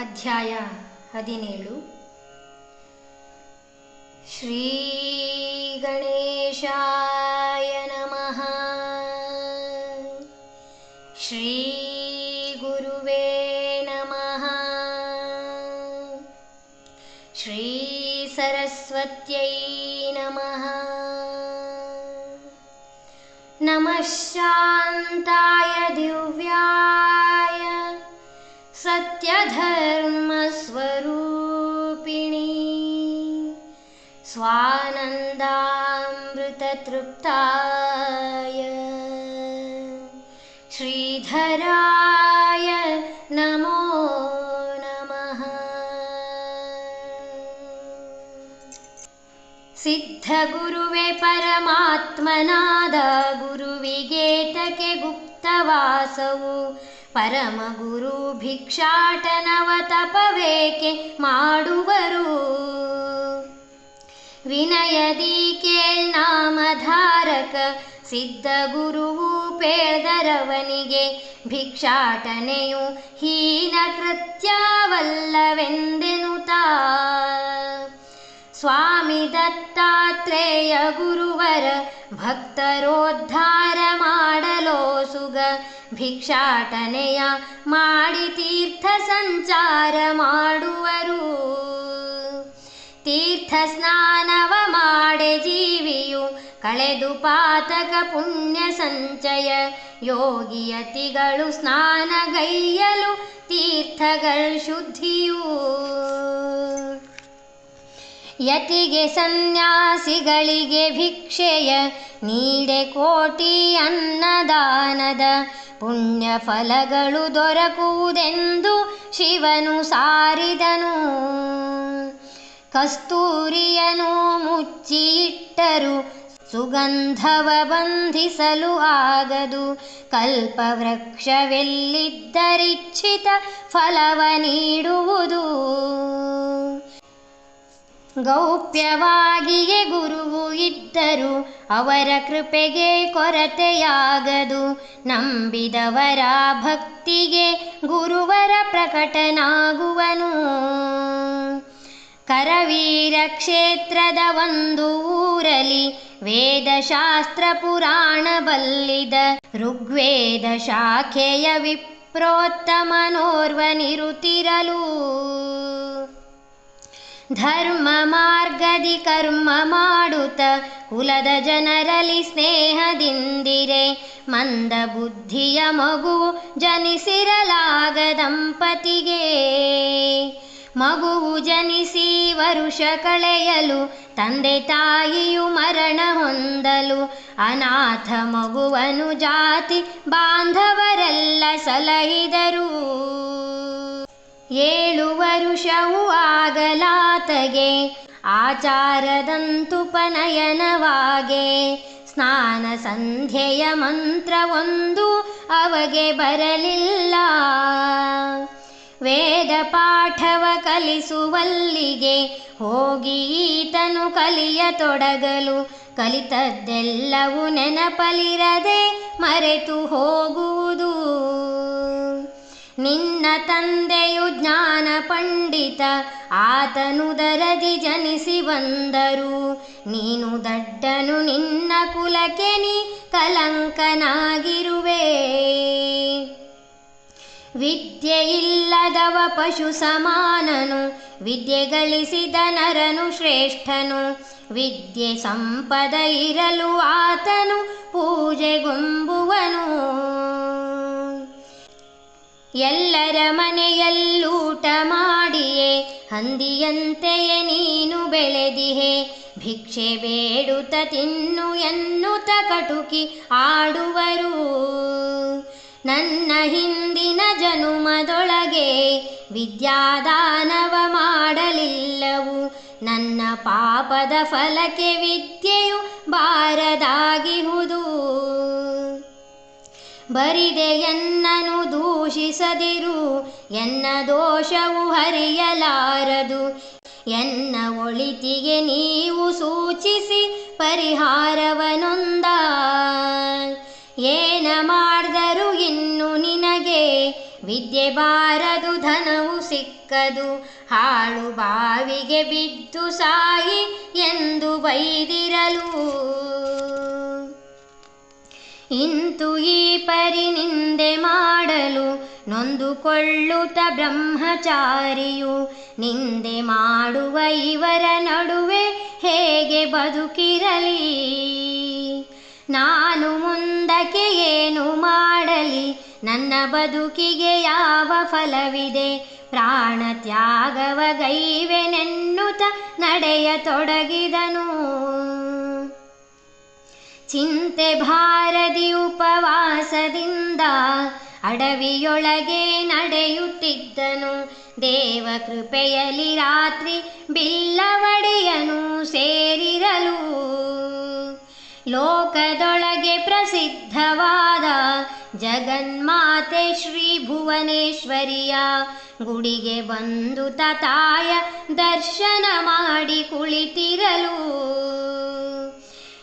ಅಧ್ಯಾಯ ಹದಿನೇಳು ಶ್ರೀ ಗಣೇಶಾಯ ನಮಃ ಶ್ರೀ ಗುರುವೇ ನಮಃ ಶ್ರೀ ಸರಸ್ವತ್ಯೈ ನಮಃ ನಮಃ स्वानन्दामृततृप्ताय श्रीधराय नमो नमः ಸಿದ್ಧಗುರುವೆ ಪರಮಾತ್ಮನಾದ ಗುರುವಿಗೇತಕ್ಕೆ ಗುಪ್ತವಾಸವು ಪರಮ ಗುರು ಭಿಕ್ಷಾಟನವ ತಪವೇಕೆ ಮಾಡುವರು ನಾಮಧಾರಕ, ಸಿದ್ಧ ಗುರುವು ಪೇದರವನಿಗೆ ಭಿಕ್ಷಾಟನೆಯು ಹೀನ ಕೃತ್ಯವಲ್ಲವೆಂದೆನುತಾ ಸ್ವಾಮಿ ದತ್ತಾತ್ರೇಯ ಗುರುವರ ಭಕ್ತರೋದ್ಧಾರ ಮಾಡಲೋಸುಗ ಭಿಕ್ಷಾಟನೆಯ ಮಾಡಿ ತೀರ್ಥ ಸಂಚಾರ ಮಾಡುವರು ಪಾತಕ ಪುಣ್ಯ ಸಂಚಯ. ಯೋಗಿಯತಿಗಳು ಸ್ನಾನಗೈಯಲು ತೀರ್ಥಗಳ ಶುದ್ಧಿಯೂ. ಯತಿಗೆ ಸನ್ಯಾಸಿಗಳಿಗೆ ಭಿಕ್ಷೆಯ ನೀಡೆ ಕೋಟಿ ಅನ್ನದಾನದ ಪುಣ್ಯ ಫಲಗಳು ದೊರಕುವುದೆಂದು ಶಿವನು ಸಾರಿದನು. ಕಸ್ತೂರಿಯನು ಮುಚ್ಚಿಯಿಟ್ಟರು ಸುಗಂಧವ ಬಂಧಿಸಲು ಆಗದು. ಕಲ್ಪವೃಕ್ಷವೆಲ್ಲಿದ್ದರಿಚ್ಛಿತ ಫಲವ ನೀಡುವುದು. ಗೌಪ್ಯವಾಗಿಯೇ ಗುರುವು ಇದ್ದರು ಅವರ ಕೃಪೆಗೆ ಕೊರತೆಯಾಗದು. ನಂಬಿದವರ ಭಕ್ತಿಗೆ ಗುರುವರ ಪ್ರಕಟನಾಗುವನು. ಕರವೀರ ಕ್ಷೇತ್ರದ ಒಂದು ಊರಲಿ ವೇದಶಾಸ್ತ್ರ ಪುರಾಣ ಬಲ್ಲಿದ ಋಗ್ವೇದ ಶಾಖೆಯ ವಿಪ್ರೋತ್ತಮನೋರ್ವನಿರುತ್ತಿರಲು ಧರ್ಮ ಮಾರ್ಗದಿ ಕರ್ಮ ಮಾಡುತ್ತ ಕುಲದ ಜನರಲ್ಲಿ ಸ್ನೇಹದಿಂದಿರೆ, ಮಂದ ಬುದ್ಧಿಯ ಮಗು ಜನಿಸಿರಲಾಗ ದಂಪತಿಗೆ ಮಗುವು ಜನಿಸಿ ವರುಷ ಕಳೆಯಲು ತಂದೆ ತಾಯಿಯು ಮರಣ ಹೊಂದಲು, ಅನಾಥ ಮಗುವನು ಜಾತಿ ಬಾಂಧವರೆಲ್ಲ ಸಲಹಿದರು. ಏಳು ವರುಷವು ಆಗಲಾತಗೆ ಆಚಾರದಂತುಪನಯನವಾಗೆ ಸ್ನಾನ ಸಂಧ್ಯೆಯ ಮಂತ್ರವೊಂದು ಅವಗೆ ಬರಲಿಲ್ಲ. ವೇದ ಪಾಠವ ಕಲಿಸುವಲ್ಲಿಗೆ ಹೋಗಿ ಈತನು ಕಲಿಯತೊಡಗಲು ಕಲಿತದ್ದೆಲ್ಲವೂ ನೆನಪಲಿರದೆ ಮರೆತು ಹೋಗುವುದು. ನಿನ್ನ ತಂದೆಯು ಜ್ಞಾನ ಪಂಡಿತ, ಆತನು ದರದಿ ಜನಿಸಿ ಬಂದರು. ನೀನು ದಡ್ಡನು, ನಿನ್ನ ಕುಲಕೆನಿ ಕಲಂಕನಾಗಿರುವೆ. ವಿದ್ಯೆಯಿಲ್ಲದವ ಪಶು ಸಮಾನನು, ವಿದ್ಯೆ ಗಳಿಸಿದ ನರನು ಶ್ರೇಷ್ಠನು. ವಿದ್ಯೆ ಸಂಪದ ಇರಲು ಆತನು ಪೂಜೆಗೊಂಬುವನು ಎಲ್ಲರ ಮನೆಯಲ್ಲೂಟ ಮಾಡಿಯೇ, ಹಂದಿಯಂತೆಯೇ ನೀನು ಬೆಳೆದಿಹೆ. ಭಿಕ್ಷೆ ಬೇಡುತ್ತ ತಿನ್ನು ಎನ್ನುತ್ತ ಕಟುಕಿ ಆಡುವರು. ನನ್ನ ಹಿಂದಿನ ಜನುಮದೊಳಗೆ ವಿದ್ಯಾದಾನವ ಮಾಡಲಿಲ್ಲವು. ನನ್ನ ಪಾಪದ ಫಲಕ್ಕೆ ವಿದ್ಯೆಯು ಬಾರದಾಗಿಹುದು. ಬರಿದೆ ಎನ್ನನು ದೂಷಿಸದಿರು, ಎನ್ನ ದೋಷವು ಹರಿಯಲಾರದು. ಎನ್ನ ಒಳಿತಿಗೆ ನೀವು ಸೂಚಿಸಿ ಪರಿಹಾರವನೊಂದ ವಿದ್ಯೆ ಬಾರದು, ಧನವು ಸಿಕ್ಕದು, ಹಾಳು ಬಾವಿಗೆ ಬಿದ್ದು ಸಾಯಿ ಎಂದು ಬೈದಿರಲು. ಇಂತು ಈ ಪರಿ ನಿಂದೆ ಮಾಡಲು ನೊಂದುಕೊಳ್ಳುತ್ತ ಬ್ರಹ್ಮಚಾರಿಯು ನಿಂದೆ ಮಾಡುವ ಇವರ ನಡುವೆ ಹೇಗೆ ಬದುಕಿರಲಿ? ನಾನು ಮುಂದಕ್ಕೆ ಏನು ಮಾಡಲಿ? ನನ್ನ ಬದುಕಿಗೆ ಯಾವ ಫಲವಿದೆ? ಪ್ರಾಣ ತ್ಯಾಗವ ನಡೆಯ ತೊಡಗಿದನು. ಚಿಂತೆ ಭಾರದಿ ಉಪವಾಸದಿಂದ ಅಡವಿಯೊಳಗೆ ನಡೆಯುತ್ತಿದ್ದನು. ದೇವ ಕೃಪೆಯಲ್ಲಿ ರಾತ್ರಿ ಬಿಲ್ಲವಡಿಯನು ಸೇರಿರಲು. ಲೋಕದೊಳಗೆ ಪ್ರಸಿದ್ಧವಾದ ಜಗನ್ಮಾತೆ ಶ್ರೀ ಭುವನೇಶ್ವರಿಯ ಗುಡಿಗೆ ಬಂದು ತಾಯ ದರ್ಶನ ಮಾಡಿ ಕುಳಿತಿರಲು.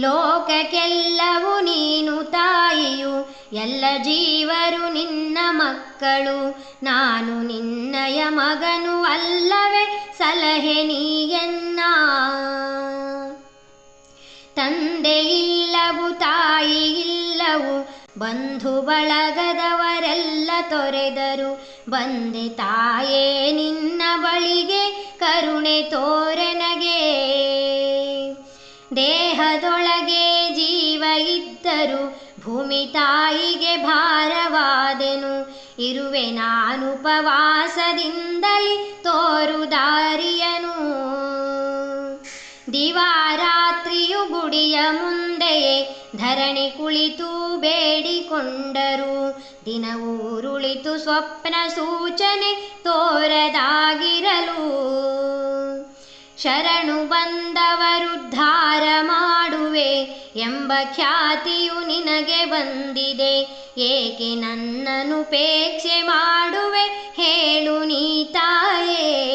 ಲೋಕಕ್ಕೆಲ್ಲವೂ ನೀನು ತಾಯಿಯು, ಎಲ್ಲ ಜೀವರು ನಿನ್ನ ಮಕ್ಕಳು. ನಾನು ನಿನ್ನಯ ಮಗನು ಅಲ್ಲವೇ, ಸಲಹೆ ನೀಯನ್ನ ಇಲ್ಲವು ಬಂಧು ಬಳಗದವರೆಲ್ಲ ತೊರೆದರು. ಬಂದೆ ತಾಯೇ, ನಿನ್ನ ಬಳಿಗೆ ಕರುಣೆ ತೋರೆನಗೆ. ದೇಹದೊಳಗೆ ಜೀವ ಇದ್ದರು ಭೂಮಿ ತಾಯಿಗೆ ಭಾರವಾದೆನು. ಇರುವೆ ನಾನು ಉಪವಾಸದಿಂದಲಿ ತೋರು ದಾರಿಯನು ದಿವಾರಾತ್ರಿಯು ಗುಡಿಯ ಧರಣಿ ಕುಳಿತು ಬೇಡಿಕೊಂಡರು. ದಿನವೂರುಳಿತು ಸ್ವಪ್ನ ಸೂಚನೆ ತೋರದಾಗಿರಲು. ಶರಣು ಬಂದವರುದ್ಧಾರ ಮಾಡುವೆ ಎಂಬ ಖ್ಯಾತಿಯು ನಿನಗೆ ಬಂದಿದೆ. ಏಕೆ ನನ್ನನುಪೇಕ್ಷೆ ಮಾಡುವೆ ಹೇಳು ನೀ ತಾಯೇ.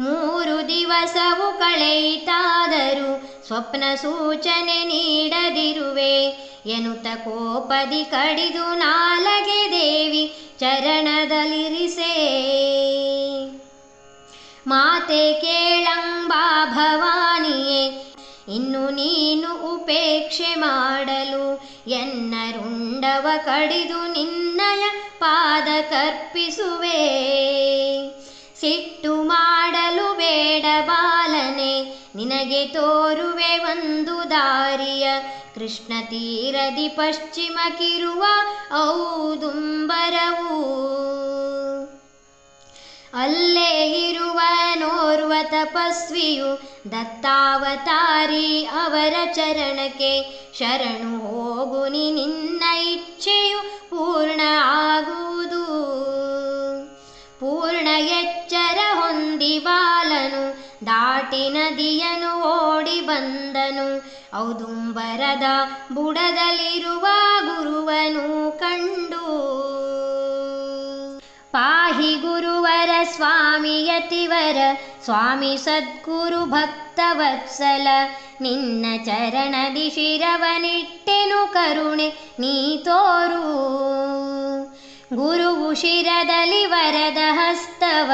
ಮೂರು ದಿವಸವು ಕಳೆಯಿತಾದರೂ ಸ್ವಪ್ನ ಸೂಚನೆ ನೀಡದಿರುವೆ. ಎನುತ ಕೋಪದಿ ಕಡಿದು ನಾಲಗೆ ದೇವಿ ಚರಣದಲ್ಲಿರಿಸೇ. ಮಾತೆ ಕೇಳಂಬಾ ಭವಾನಿಯೇ, ಇನ್ನು ನೀನು ಉಪೇಕ್ಷೆ ಮಾಡಲು ಎನ್ನ ರುಂಡವ ಕಡಿದು ನಿನ್ನಯ ಪಾದ ಕರ್ಪಿಸುವೆ. ಸಿಟ್ಟು ಮಾಡಲು ಬೇಡ ಬಾಲನೆ ನಿನಗೆ ತೋರುವೆ ಒಂದು ದಾರಿಯ. ಕೃಷ್ಣ ತೀರದಿ ಪಶ್ಚಿಮಕ್ಕಿರುವ ಔದುಂಬರವು. ಅಲ್ಲೇ ಇರುವ ನೋರ್ವ ತಪಸ್ವಿಯು ದತ್ತಾವತಾರಿ ಅವರ ಚರಣಕ್ಕೆ. ಶರಣು ಹೋಗುನಿ ನಿನ್ನ ಇಚ್ಛೆಯು ಪೂರ್ಣ ಆಗುವುದು. ಪೂರ್ಣ ಎಚ್ಚರ ಹೊಂದಿ ಬಾಲನು ದಾಟಿ ನದಿಯನು ಓಡಿ ಬಂದನು. ಔದುಂಬರದ ಬುಡದಲ್ಲಿರುವ ಗುರುವನು ಕಂಡು. ಪಾಹಿ ಗುರುವರ ಸ್ವಾಮಿಯತಿವರ ಸ್ವಾಮಿ ಸದ್ಗುರು ಭಕ್ತವತ್ಸಲ ನಿನ್ನ ಚರಣದಿ ಶಿರವನಿಟ್ಟೆನು ಕರುಣೆ ನೀ ತೋರು. ಗುರುವು ಶಿರದಲ್ಲಿ ವರದ ಹಸ್ತವ,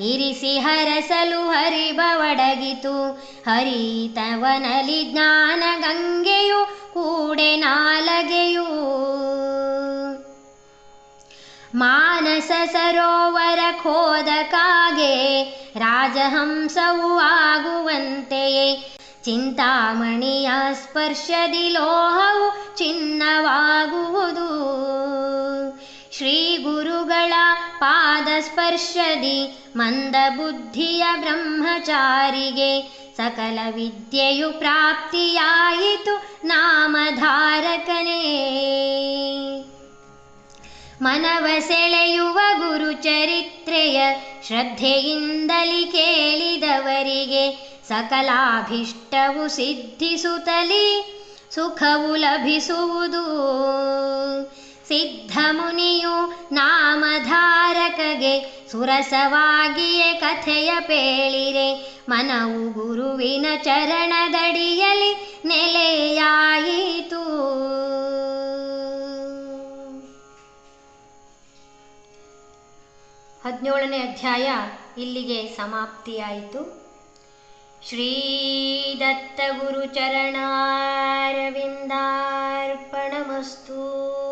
ಇರಿಸಿ ಹರಸಲು ಹರಿಬವಡಗಿತು ಹರಿತವನಲಿ ಜ್ಞಾನ ಗಂಗೆಯು ಕೂಡೆ ನಾಲಗೆಯೂ. ಮಾನಸ ಸರೋವರ ಖೋದಕಾಗೆ ರಾಜಹಂಸವು ಆಗುವಂತೆಯೇ. ಚಿಂತಾಮಣಿಯ ಸ್ಪರ್ಶದಿ ಲೋಹವು ಚಿನ್ನವಾಗುವುದು. ಶ್ರೀ ಗುರುಗಳ ಪಾದ ಸ್ಪರ್ಶದಿ ಮಂದ ಬುದ್ಧಿಯ ಬ್ರಹ್ಮಚಾರಿಗೆ ಸಕಲ ವಿದ್ಯೆಯು ಪ್ರಾಪ್ತಿಯಾಯಿತು ನಾಮಧಾರಕನೇ. ಮನವ ಸೆಳೆಯುವ ಗುರು ಚರಿತ್ರೆಯ ಶ್ರದ್ಧೆಯಿಂದಲಿ ಕೇಳಿದವರಿಗೆ ಸಕಲಾಭಿಷ್ಟವು ಸಿದ್ಧಿಸುತ್ತಲೀ ಸುಖವು ಲಭಿಸುವುದು. ಸಿದ್ಧ ಮುನಿಯು ನಾಮಧಾರಕಗೆ ಸುರಸವಾಗಿಯೇ ಕಥೆಯ ಪೇಳಿರೆ. ಮನವು ಗುರುವಿನ ಚರಣದಡಿಯಲಿ ನೆಲೆಯಾಯಿತು. ಹದಿನೇಳನೇ ಅಧ್ಯಾಯ ಇಲ್ಲಿಗೆ ಸಮಾಪ್ತಿಯಾಯಿತು. ಚರಣಾರವಿಂದಾರ್ಪಣಮಸ್ತು